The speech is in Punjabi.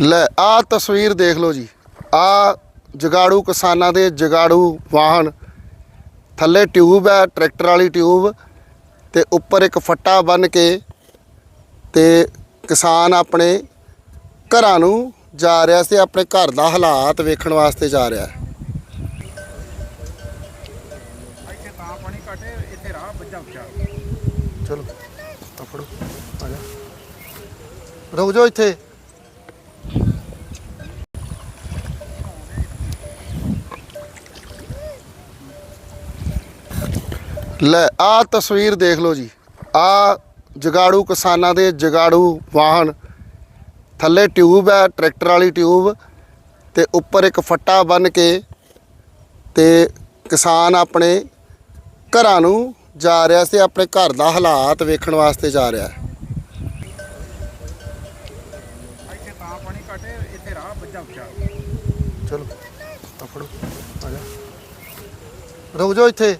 ਲੈ ਆ ਤਸਵੀਰ ਦੇਖ ਲਓ ਜੀ। ਆ ਜਗਾੜੂ ਕਿਸਾਨਾਂ ਦੇ ਜਗਾੜੂ ਵਾਹਨ। ਥੱਲੇ ਟਿਊਬ ਹੈ ਟਰੈਕਟਰ ਵਾਲੀ ਟਿਊਬ ਤੇ ਉੱਪਰ ਇੱਕ ਫੱਟਾ ਬੰਨ ਕੇ ਤੇ ਕਿਸਾਨ ਆਪਣੇ ਘਰਾਂ ਨੂੰ ਜਾ ਰਿਹਾ ਸੀ ਆਪਣੇ ਘਰ ਦਾ ਹਾਲਾਤ ਵੇਖਣ ਵਾਸਤੇ ਜਾ ਰਿਹਾ। ਹੈ ਤਾਂ ਚਲੋ ਆ ਫੜੋ ਆ ਜਾ। ਰੁਕ ਜਾਓ ਇੱਥੇ। ਲੈ ਆ ਤਸਵੀਰ ਦੇਖ ਲਓ ਜੀ। ਆ ਜਗਾੜੂ ਕਿਸਾਨਾਂ ਦੇ ਜਗਾੜੂ ਵਾਹਨ। ਥੱਲੇ ਟਿਊਬ ਹੈ ਟਰੈਕਟਰ ਵਾਲੀ ਟਿਊਬ ਤੇ ਉੱਪਰ ਇੱਕ ਫੱਟਾ ਬੰਨ ਕੇ ਤੇ ਕਿਸਾਨ ਆਪਣੇ ਘਰਾਂ ਨੂੰ ਜਾ ਰਿਹਾ ਸੀ ਆਪਣੇ ਘਰ ਦਾ ਹਾਲਾਤ ਵੇਖਣ ਵਾਸਤੇ ਜਾ ਰਿਹਾ। ਹੈ ਚਲੋ ਆ ਫੜੋ ਆ ਜਾ। ਰੁਕ ਜਾਓ ਇੱਥੇ।